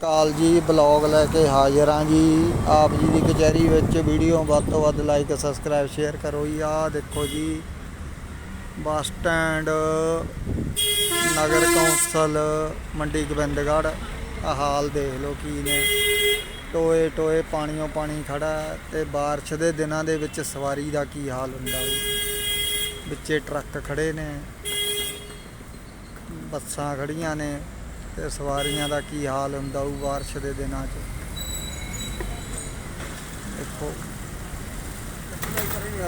ਕਾਲ ਜੀ, ਬਲੌਗ ਲੈ ਕੇ ਹਾਜ਼ਰ ਹਾਂ ਜੀ। ਆਪ ਜੀ ਦੀ ਕਚਹਿਰੀ ਵਿੱਚ ਵੀਡੀਓ ਵੱਧ ਤੋਂ ਵੱਧ ਲਾਈਕ ਸਬਸਕ੍ਰਾਈਬ ਸ਼ੇਅਰ ਕਰੋ ਜੀ। ਆਹ ਦੇਖੋ ਜੀ, ਬੱਸ ਸਟੈਂਡ, ਨਗਰ ਕੌਂਸਲ, ਮੰਡੀ ਗੋਬਿੰਦਗੜ੍ਹ। ਆਹ ਹਾਲ ਦੇਖ ਲਓ ਕੀ ਨੇ। ਟੋਏ ਟੋਏ ਪਾਣੀਓ ਪਾਣੀ ਖੜਾ ਹੈ ਤੇ ਬਾਰਿਸ਼ ਦੇ ਦਿਨਾਂ ਦੇ ਵਿੱਚ ਸਵਾਰੀ ਦਾ ਕੀ ਹਾਲ ਹੁੰਦਾ ਜੀ? ਵਿੱਚੇ ਟਰੱਕ ਖੜੇ ਨੇ, ਬੱਸਾਂ ਖੜੀਆਂ ਨੇ। ਤੇ ਸਵਾਰੀਆਂ ਦਾ ਕੀ ਹਾਲ ਹੁੰਦਾ ਉਹ ਬਾਰਿਸ਼ ਦੇ ਦਿਨਾਂ 'ਚ? ਦੇਖੋ।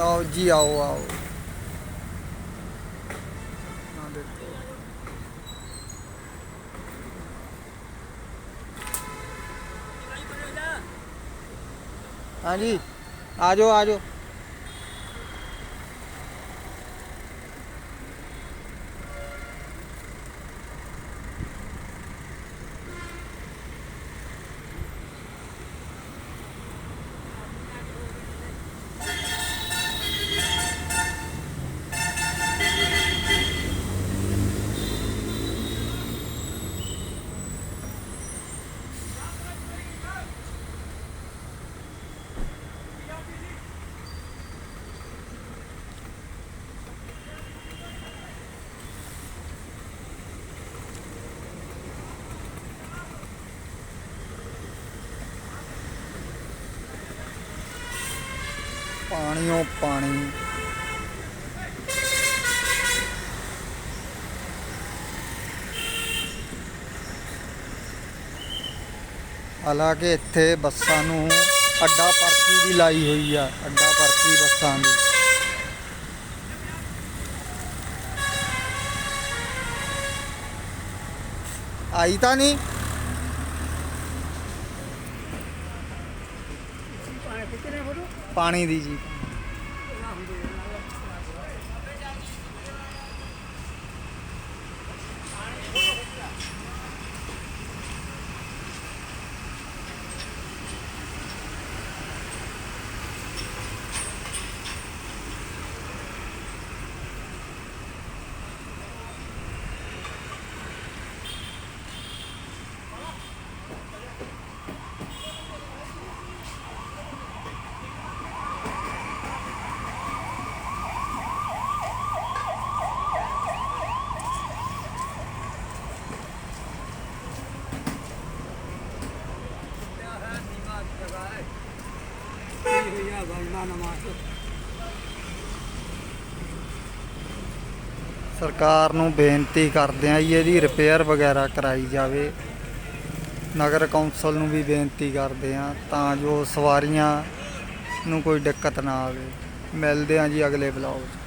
ਆਓ ਜੀ, ਆਓ ਆਓ। ਆਹ ਦੇਖੋ। ਹਾਂਜੀ ਆ ਜਾਓ ਆ ਜਾਓ ਪਾਣੀਓ ਪਾਣੀ। ਹਾਲਾਂਕਿ ਇੱਥੇ ਬੱਸਾਂ ਨੂੰ ਅੱਡਾ ਪਰਚੀ ਵੀ ਲਾਈ ਹੋਈ ਆ, ਅੱਡਾ ਪਰਚੀ ਬੱਸਾਂ ਦੀ। ਆਈ ਤਾਂ ਨਹੀਂ? ਪਾਣੀ ਦੀ ਜੀ। ਸਰਕਾਰ ਨੂੰ ਬੇਨਤੀ ਕਰਦੇ ਆ ਜੀ ਇਹਦੀ ਰਿਪੇਅਰ ਵਗੈਰਾ ਕਰਾਈ ਜਾਵੇ। ਨਗਰ ਕੌਂਸਲ ਨੂੰ ਵੀ ਬੇਨਤੀ ਕਰਦੇ ਆ ਤਾਂ ਜੋ ਸਵਾਰੀਆਂ ਨੂੰ ਕੋਈ ਦਿੱਕਤ ਨਾ ਆਵੇ। ਮਿਲਦੇ ਆ ਜੀ ਅਗਲੇ ਬਲੌਗ 'ਚ।